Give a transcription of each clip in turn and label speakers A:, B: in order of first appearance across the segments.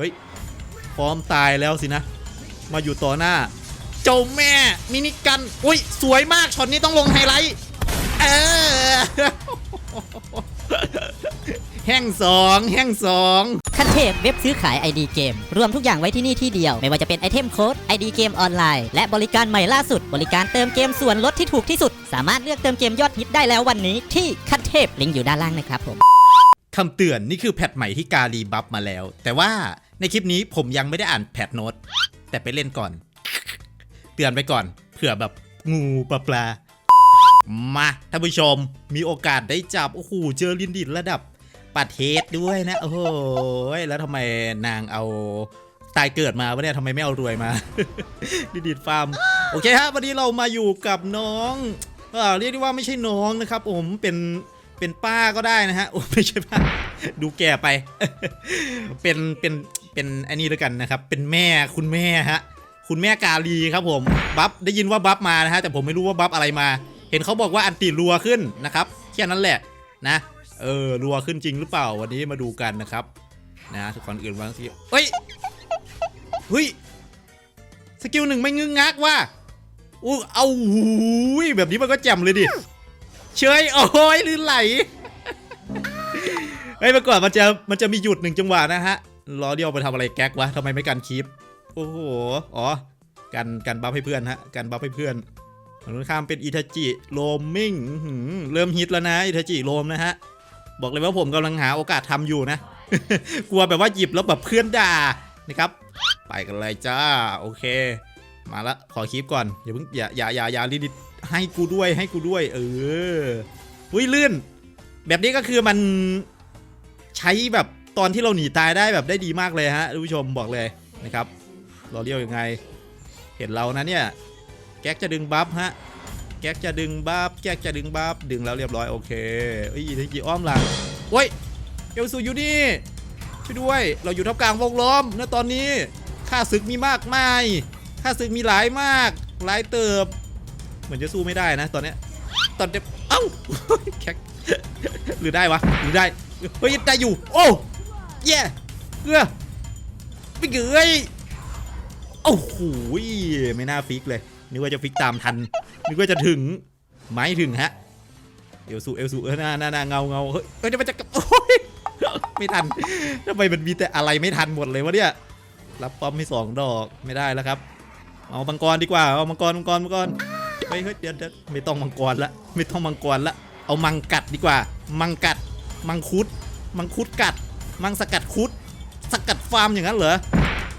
A: ฮ้ยพร้อมตายแล้วสินะ มาอยู่ต่อหน้า เจ้าแม่มินิกันอุ้ยสวยมากช็อตนี้ต้องลงไฮไลท์เออแห้งสองแห้งสอง
B: ขั้นเทพเว็บซื้อขาย ID เกม รวมทุกอย่างไว้ที่นี่ที่เดียว ไม่ว่าจะเป็นไอเทมโค้ด ID เกมออนไลน์ และบริการใหม่ล่าสุด บริการเติมเกมส่วนลดที่ถูกที่สุด สามารถเลือกเติมเกมยอดฮิตได้แล้ววันนี้ที่ขั้นเทพลิงก์อยู่ด้านล่างนะครับผม
A: คำเตือนนี่คือแพทใหม่ที่กาลีบัฟมาแล้ว แต่ว่า ในคลิปนี้ผมยังไม่ได้อ่านแพทโน้ตแต่ไปเล่นก่อน เตือนไปก่อนเผื่อแบบงูปลาปลามาท่านผู้ชมมีโอกาสได้จับ โอ้โห เจอลินดิดระดับประเทศด้วยนะ โอ้โห แล้วทำไมนางเอาตายเกิดมาวะเนี่ยทำไมไม่เอารวยมา ลินดิดฟาร์ม โอเคฮะวันนี้เรามาอยู่กับน้องเอ่อเรียกได้ว่าไม่ใช่น้องนะครับ ผมเป็นเป็นป้าก็ได้นะฮะโอ้ไม่ใช่ป้าดูแก่ไป เป็นเป็น เป็นอันนี้แล้วกันนะครับ เป็นแม่คุณแม่ฮะ คุณแม่กาลีครับผม บัฟได้ยินว่าบัฟมานะฮะ แต่ผมไม่รู้ว่าบัฟอะไรมา เห็นเขาบอกว่าอันติรัวขึ้นนะครับ แค่นั้นแหละนะ เออ รัวขึ้นจริงหรือเปล่า วันนี้มาดูกันนะครับ นะทุกคนอื่นวางสิเฮ้ย เฮ้ย สกิลหนึ่งไม่งึงงักว่ะอู้เอาหูยแบบนี้มันก็แจ่มเลยดิ เชยโอ้ยลื่นไหลเฮ้ยเมื่อก่อนมันจะมันจะมีหยุดหนึ่งจังหวะนะฮะ ล้อเดียวไปทำอะไรแก๊กวะทำไมไม่กันคีปโอ้โห อ๋อ กันกันบัฟให้เพื่อนฮะ กันบัฟให้เพื่อนฝั่งตรงข้ามเป็นอิทาจิโรมมิ่งเริ่มฮิตแล้วนะอิทาจิโรมนะฮะ บอกเลยว่าผมกำลังหาโอกาสทำอยู่นะ กลัวแบบว่าหยิบแล้วแบบเพื่อนด่านะครับ ไปกันเลยจ้า โอเค มาละ ขอคลิปก่อน อย่าเพิ่งอย่าอย่าอย่าอย่าลิดิให้กูด้วยให้กูด้วย เออ อุ้ยลื่น แบบนี้ก็คือมันใช้แบบ ตอนที่เราหนีตายได้แบบได้ดีมากเลยฮะท่านผู้ชมบอกเลยนะครับเราเรียกยังไง เห็นเรานะเนี่ย แก๊กจะดึงบัฟฮะ แก๊กจะดึงบัฟ แก๊กจะดึงบัฟ ดึงแล้วเรียบร้อยโอเคเอ้ยทกี่อ้อมหลังโอ้ย เอลซูอยู่นี่ ช่วยด้วย เราอยู่ท่ามกลางวงล้อมนะตอนนี้ข้าศึกมีมากมายข้าศึกมีหลายมาก หลายเติบ เหมือนจะสู้ไม่ได้นะ ตอนเนี้ย ตอนเด็บเอ้า แก๊กหรือได้วะ หรือได้ เฮ้ยได้อยู่ โอ้ เย่เกลือไม่เกยโอ้โหไม่น่าฟิกเลย นึกว่าจะฟิกตามทัน นึกว่าจะถึง ไม่ถึงฮะ เอลสูเอลสูเออหน้าหน้าน้าเงาเงาเฮ้ยเฮ้ยเดี๋ยวมันจะโอ้ยไม่ทันทำไมมันมีแต่อะไรไม่ทันหมดเลยวะเนี่ย รับป้อมให้สองดอก ไม่ได้แล้วครับ เอามังกรดีกว่า เอามังกรมังกรมังกรเฮ้ยเฮ้ยเดี๋ยวเดี๋ยวไม่ต้องมังกรละ ไม่ต้องมังกรละ เอามังกัดดีกว่า มังกัด มังคุด มังคุดกัด มังสกัดคุด สกัดฟาร์มอย่างนั้นเหรอ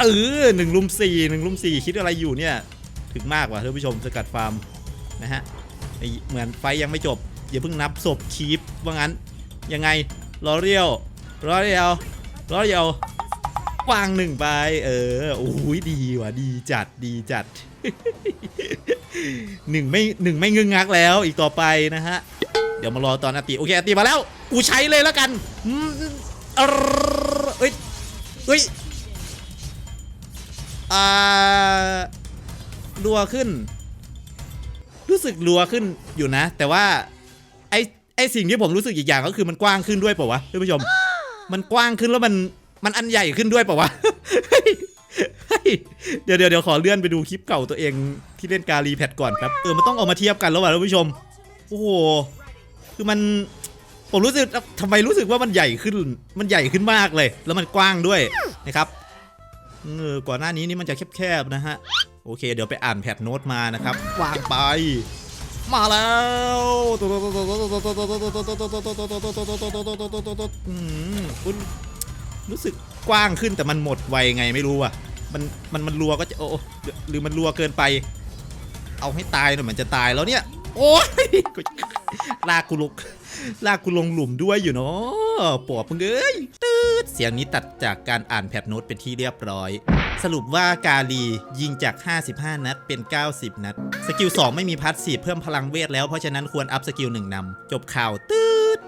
A: เออหนึ่งลุมสี่หนึ่งลุมสี่คิดอะไรอยู่เนี่ย ถึงมากว่ะท่านผู้ชมสกัดฟาร์มนะฮะเหมือนไฟยังไม่จบ อย่าเพิ่งนับศพคีปว่างั้น ยังไงรอเรียวรอเรียวรอเรียววางหนึ่งไป เออโอ้ยดีว่ะดีจัดดีจัดหนึ่งไม่หนึ่งไม่งึงงักแล้วอีกต่อไปนะฮะ เดี๋ยวมารอตอนอาติโอเคอาติมาแล้ว กูใช้เลยแล้วกัน เออเอ้ยเอ้ยอ่ารัวขึ้น รู้สึกรัวขึ้นอยู่นะ แต่ว่าไอไอสิ่งที่ผมรู้สึกอีกอย่างก็คือมันกว้างขึ้นด้วยเปล่าวะท่านผู้ชม มันกว้างขึ้นแล้วมันมันอันใหญ่ขึ้นด้วยเปล่าวะเฮ้ยเฮ้ยเดี๋ยวเดี๋ยวเดี๋ยวขอเลื่อนไปดูคลิปเก่าตัวเองที่เล่นกาลีแพดก่อนครับเออมันต้องเอามาเทียบกันแล้วว่ะท่านผู้ชม โอ้โห คือมัน ผมรู้สึกทำไมรู้สึกว่ามันใหญ่ขึ้น มันใหญ่ขึ้นมากเลย แล้วมันกว้างด้วยนะครับเออก่อนหน้านี้นี่มันจะแคบๆนะฮะ โอเค เดี๋ยวไปอ่านแพทโน้ตมานะครับ วางไป มาแล้วคุณรู้สึกกว้างขึ้นแต่มันหมดไวไงไม่รู้อะ มันมันมันรัวก็จะโอ้หรือมันรัวเกินไป เอาให้ตายหน่อยมันจะตายแล้วเนี่ย โอ้ยลากกูลงลากกูลงหลุมด้วยอยู่เนาะปอบมึงเอ้ยตืดเสียงนี้ตัดจากการอ่านแพทโน้ตเป็นที่เรียบร้อย สรุปว่ากาลียิงจาก 55 นัดเป็น 90 นัด สกิล 2 ไม่มีพัสซีฟเพิ่มพลังเวทแล้ว เพราะฉะนั้นควรอัพสกิล1นำจบข่าวตืด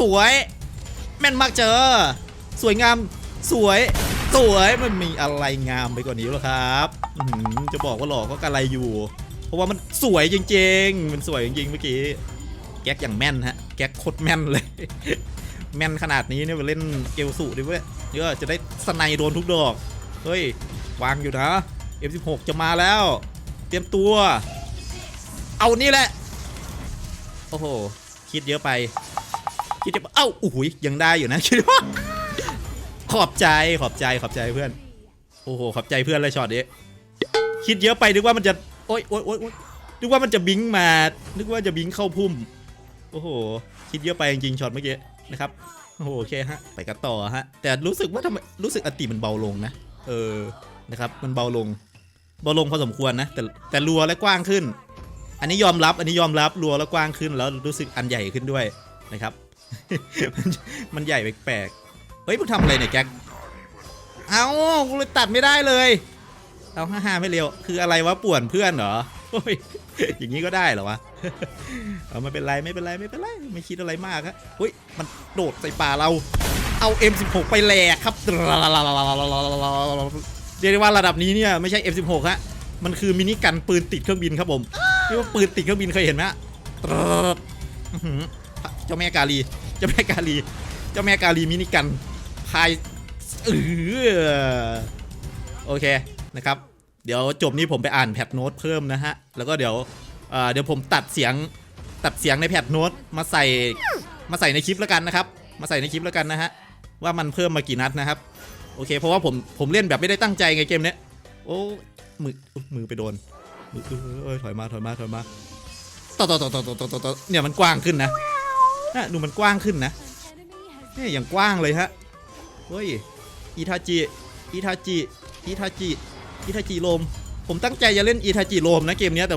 A: สวย แม่นมากเจอ สวยงาม สวย สวยมันมีอะไรงามไปกว่านี้หรอครับจะบอกว่าหลอกก็กะไรอยู่ เพราะว่ามันสวยจริง ๆ มันสวยจริงๆเมื่อกี้แก๊กอย่างแม่นฮะแก๊กโคตรแม่นเลย แม่นขนาดนี้เนี่ยไปเล่นเอลสูดิเว้ยเดี๋ยวจะได้สไนโดนทุกดอกเฮ้ยวางอยู่นะ F16 จะมาแล้ว เตรียมตัว เอานี่แหละ โอ้โห คิดเยอะไป คิดเยอะเอ้าโอ้โหยยังได้อยู่นะคิดว่า ขอบใจขอบใจขอบใจเพื่อน โอ้โหขอบใจเพื่อนเลยช็อตนี้คิดเยอะไปนึกว่ามันจะโอ๊ยโอ๊ยโอ๊ยนึกว่ามันจะบิงมา นึกว่าจะบิงเข้าพุ่ม โอ้โห คิดเยอะไปจริงช็อตเมื่อกี้นะครับโอ้โหเคฮะ ไปกันต่อฮะ แต่รู้สึกว่าทำไมรู้สึกอติมันเบาลงนะ เออ นะครับ มันเบาลง เบาลงพอสมควรนะ แต่แต่รัวและกว้างขึ้น อันนี้ยอมรับ อันนี้ยอมรับรัวและกว้างขึ้น แล้วรู้สึกอันใหญ่ขึ้นด้วยนะครับ มันใหญ่แปลก เฮ้ยมึงทำอะไรเนี่ยแจ็คเอากูเลยตัดไม่ได้เลยเอาห้าห้าไม่เร็ว คืออะไรวะป่วนเพื่อนเหรอโอ้ยอย่างนี้ก็ได้เหรอวะเอาไม่เป็นไรไม่เป็นไรไม่เป็นไรไม่คิดอะไรมากครับอุ้ยมันโดดใส่ป่าเรา เอา M16 ไปแหลกครับเรียกได้ว่าระดับนี้เนี่ยไม่ใช่ F16 ฮะมันคือมินิกันปืนติดเครื่องบินครับผมเรียกว่าปืนติดเครื่องบินเคยเห็นไหมฮะเจ้าแม่กาลีเจ้าแม่กาลี เจ้าแม่กาลีมินิกัน พายออโอเคนะครับ เดี๋ยวจบนี้ผมไปอ่านแพทโน้ตเพิ่มนะฮะ แล้วก็เดี๋ยวเดี๋ยวผมตัดเสียงตัดเสียงในแพทโน้ตมาใส่มาใส่ในคลิปแล้วกันนะครับ มาใส่ในคลิปแล้วกันนะฮะว่ามันเพิ่มมากี่นัดนะครับ โอเค เพราะว่าผมผมเล่นแบบไม่ได้ตั้งใจไงเกมเนี้ยโอ้มือมือไปโดนมือเอ้ถอยมาถอยมาถอยมาต่อต่อต่อต่อต่อต่อเนี่ยมันกว้างขึ้นนะนะดูมันกว้างขึ้นนะนี่อย่างกว้างเลยฮะ เฮ้ยอีทาจิอีทาจิอีทาจิอีทาจิลม ผมตั้งใจจะเล่นอีทาจิลมนะเกมนี้แต่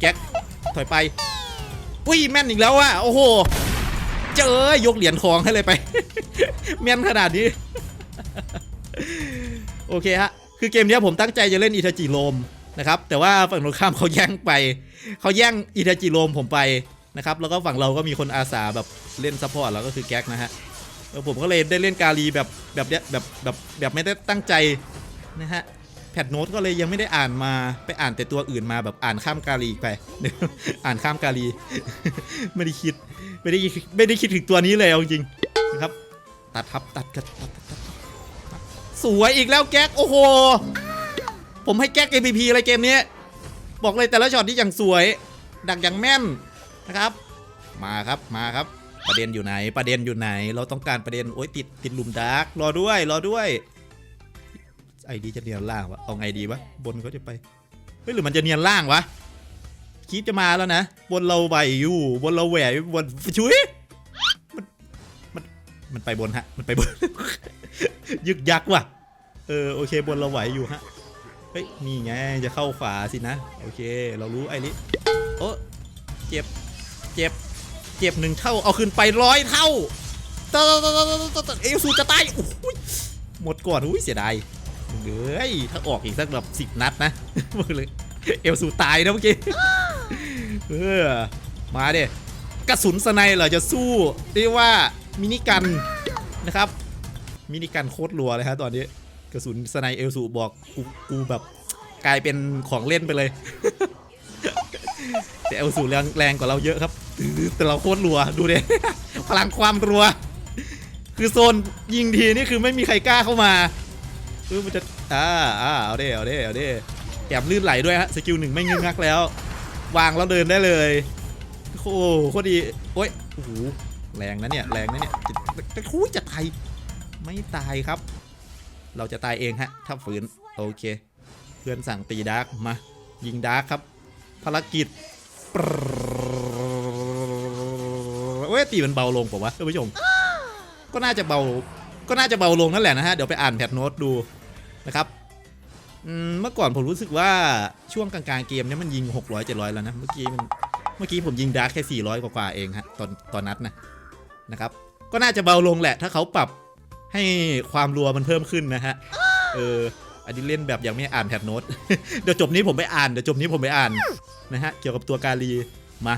A: แก๊กถอยไปอุ้ยแม่นอีกแล้วอะโอ้โห เจอยกเหรียญทองให้เลยไป แม่นขนาดนี้ โอเคฮะ คือเกมนี้ผมตั้งใจจะเล่นอิทาจิโรมนะครับ แต่ว่าฝั่งตรงข้ามเขาแย่งไป เขาแย่งอิทาจิโรมผมไปนะครับ แล้วก็ฝั่งเราก็มีคนอาสาแบบเล่นซัพพอร์ตแล้วก็คือแก๊กนะฮะ ออผมก็เลยได้เล่นกาลีแบบแบบเนี้ยแบบแบบแบบไม่ได้ตั้งใจนะฮะแพทโน้ตก็เลยยังไม่ได้อ่านมาไปอ่านแต่ตัวอื่นมาแบบอ่านข้ามกาลีไป อ่านข้ามกาลี ไม่ได้คิดไม่ได้ไม่ได้คิดถึงตัวนี้เลยเอาจริงนะครับ ตัดครับตัดกันตัดตัดสวยอีกแล้วแก๊กโอ้โห ผมให้แก๊ก MVP อะไรเกมนี้ บอกเลยแต่ละช็อตที่อย่างสวย ดักอย่างแม่นนะครับ มาครับมาครับ ประเด็นอยู่ไหน ประเด็นอยู่ไหน เราต้องการประเด็น โอ้ยติดติดหลุมดาร์กรอด้วย รอด้วยไอดีจะเนียนล่างวะเอาไงดีวะ บนเขาจะไป เฮ้ยหรือมันจะเนียนล่างวะคีปจะมาแล้วนะ บนเราไหวอยู่ บนเราแหวบนชุยมันมันมันไปบนฮะ มันไปบน ยึกยักว่ะ เออโอเคบนเราไหวอยู่ฮะ เฮ้ยนี่ไงจะเข้าขวาสินะ โอเค เรารู้ไอ้นี่โอ้เจ็บ เจ็บ เจ็บหนึ่งเท่าเอาขึ้นไปร้อยเท่าตตตตตตเอลซูจะตายโอ้ยหมดก่อนอุ้ยเสียดายเฮ้ยถ้าออกอีกสักแบบสิบนัดนะบอกเลยเอลซูตายนะเมื่อกี้เออมาเด้กระสุนสไนเหรอจะสู้เรียกว่ามินิกันนะครับมินิกันโคตรรัวเลยฮะตอนนี้กระสุนสไนเอลสูบอกกูกูแบบกลายเป็นของเล่นไปเลย แต่เอลสูแรงแรงกว่าเราเยอะครับ แต่เราโคตรรัวดูเดิพลังความรัว คือโซนยิงทีนี่คือไม่มีใครกล้าเข้ามาคือมันจะอ่าอ่าเอาเด้เอาเด้เอาเด้แอบลื่นไหลด้วยฮะสกิลหนึ่งไม่งึกงักแล้ว วางแล้วเดินได้เลยโอ้โคตรดีโอ้ยโอ้โหแรงนะเนี่ยแรงนะเนี่ยจะจะคูจะตายไม่ตายครับ เราจะตายเองฮะ ถ้าฝืนโอเค เพื่อนสั่งตีดาร์กมา ยิงดาร์กครับ ภารกิจปร ว้ยตีมันเบาลงป่าวะท่านผู้ชม ก็น่าจะเบา ก็น่าจะเบาลงนั่นแหละนะฮะ เดี๋ยวไปอ่านแพทโน้ตดูนะครับเมื่อก่อนผมรู้สึกว่าช่วงกลางๆเกมเนี้ยมันยิง 600 700 แล้วนะ เมื่อกี้มัน เมื่อกี้ผมยิงดาร์กแค่ 400 กว่าๆเองฮะตอนตอนนัดนะนะครับ ก็น่าจะเบาลงแหละ ถ้าเขาปรับให้ความรัวมันเพิ่มขึ้นนะฮะ เอออันนี้เล่นแบบยังไม่อ่านแพทโน้ต เดี๋ยวจบนี้ผมไปอ่าน เดี๋ยวจบนี้ผมไปอ่านนะฮะ เกี่ยวกับตัวกาลี มา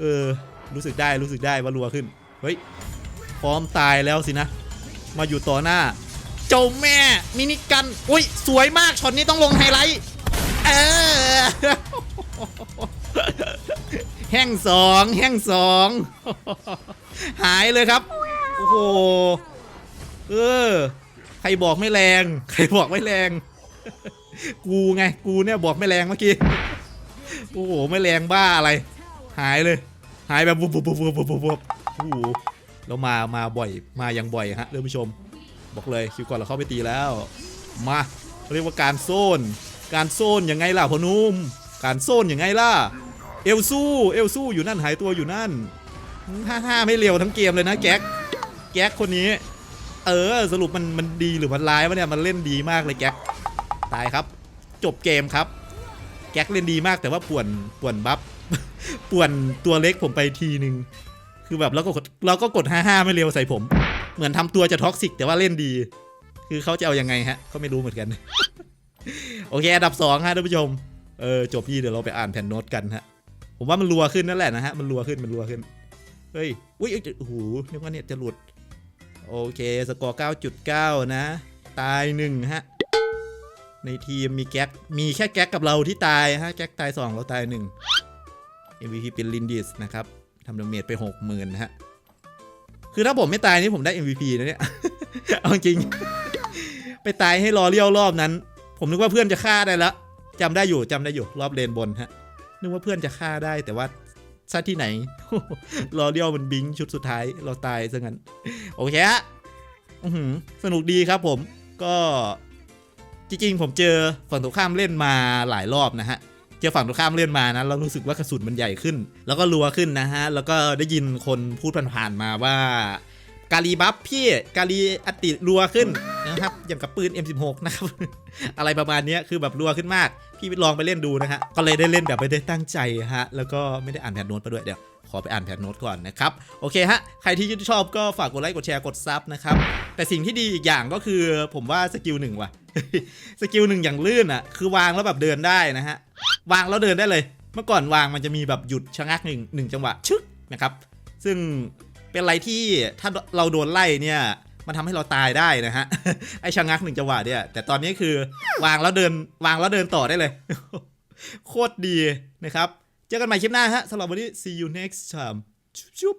A: เออ รู้สึกได้รู้สึกได้ว่ารัวขึ้น เฮ้ย พร้อมตายแล้วสินะ มาอยู่ต่อหน้า เจ้าแม่ มินิกัน อุ้ย สวยมากช็อตนี้ต้องลงไฮไลท์ เออ แห้งสองแห้งสอง หายเลยครับ โอ้โห เออ ใครบอกไม่แรง ใครบอกไม่แรง กูไง กูเนี่ยบอกไม่แรงเมื่อกี้ โอ้โห ไม่แรงบ้าอะไร หายเลย หายแบบบุบบุบบุบบุบบุบบุบโอ้โหแล้วมามาบ่อยมาอย่างบ่อยฮะท่านผู้ชม บอกเลยคิวก่อนเราเข้าไปตีแล้ว มาเรียกว่าการโซน การโซนยังไงล่ะพอนุ่มการโซนยังไงล่ะ เอลสู้เอลสู้อยู่นั่นหายตัวอยู่นั่นห้าห้าไม่เร็วทั้งเกมเลยนะแก๊กแก๊กคนนี้ เออสรุปมันมันดีหรือมันร้ายวะเนี่ยมันเล่นดีมากเลยแก๊กตายครับ จบเกมครับ แก๊กเล่นดีมากแต่ว่าป่วนป่วนบัฟ ป่วนตัวเล็กผมไปทีนึง คือแบบเราก็กดเราก็กด 55 ไม่เร็วใส่ผม เหมือนทำตัวจะท็อกซิกแต่ว่าเล่นดี คือเขาจะเอาอยังไงฮะก็ไม่รู้เหมือนกัน โอเค อันดับสองฮะท่านผู้ชม เออจบพี่เดี๋ยวเราไปอ่านแผ่นโน้ตกันฮะ ผมว่ามันรัวขึ้นนั่นแหละนะฮะ มันรัวขึ้น มันรัวขึ้น เฮ้ย อุ้ยโอ้โหนึกว่าเนี่ยจะหลุด โอเค สกอร์ 9.9 นะ ตายหนึ่งฮะ ในทีมมีแก๊ก มีแค่แก๊กกับเราที่ตายฮะ แก๊กตายสองเราตายหนึ่ง MVP เป็นลินดิสนะครับทำดาเมจไป 60,000นะฮะ คือถ้าผมไม่ตายนี่ผมได้ MVP นะเนี่ย เอาจริง ไปตายให้รอเลี้ยวรอบนั้น ผมนึกว่าเพื่อนจะฆ่าได้แล้วจำได้อยู่จำได้อยู่รอบเลนบนฮะ นึกว่าเพื่อนจะฆ่าได้แต่ว่าซะที่ไหน รอเลี้ยวมันบิงชุดสุดท้าย เราตายซะงั้น โอเคฮะสนุกดีครับผม ก็จริงๆ ผมเจอฝั่งตรงข้ามเล่นมาหลายรอบนะฮะ เจอฝั่งตรงข้ามเลื่อนมานะเรารู้สึกว่ากระสุนมันใหญ่ขึ้น แล้วก็รัวขึ้นนะฮะ แล้วก็ได้ยินคนพูดผ่านๆมาว่ากาลีบัฟพี่กาลีอติรัวขึ้นนะครับอย่างกับปืน M16 นะครับ อะไรประมาณนี้คือแบบรัวขึ้นมาก พี่ลองไปเล่นดูนะฮะก็เลยได้เล่นแบบไม่ได้ตั้งใจฮะแล้วก็ไม่ได้อ่านแผนโน้ตไปด้วยเดี๋ยวขอไปอ่านแผนโน้ตก่อนนะครับ โอเคฮะ ใครที่ชอบก็ฝากกดไลค์กดแชร์กดซับนะครับ แต่สิ่งที่ดีอีกอย่างก็คือผมว่าสกิลหนึ่งว่ะ สกิลหนึ่งอย่างลื่นอะ คือวางแล้วแบบเดินได้นะฮะ วางแล้วเดินได้เลย เมื่อก่อนวางมันจะมีแบบหยุดชะงักหนึ่งหนึ่งจังหวะชึกนะครับ ซึ่งเป็นอะไรที่ถ้าเราโดนไล่เนี่ย มันทำให้เราตายได้นะฮะไอชะงักหนึ่งจังหวะเนี่ย แต่ตอนนี้คือวางแล้วเดินวางแล้วเดินต่อได้เลย โคตรดีนะครับ เจอกันใหม่คลิปหน้าฮะสำหรับวันนี้ see you next time ชุบ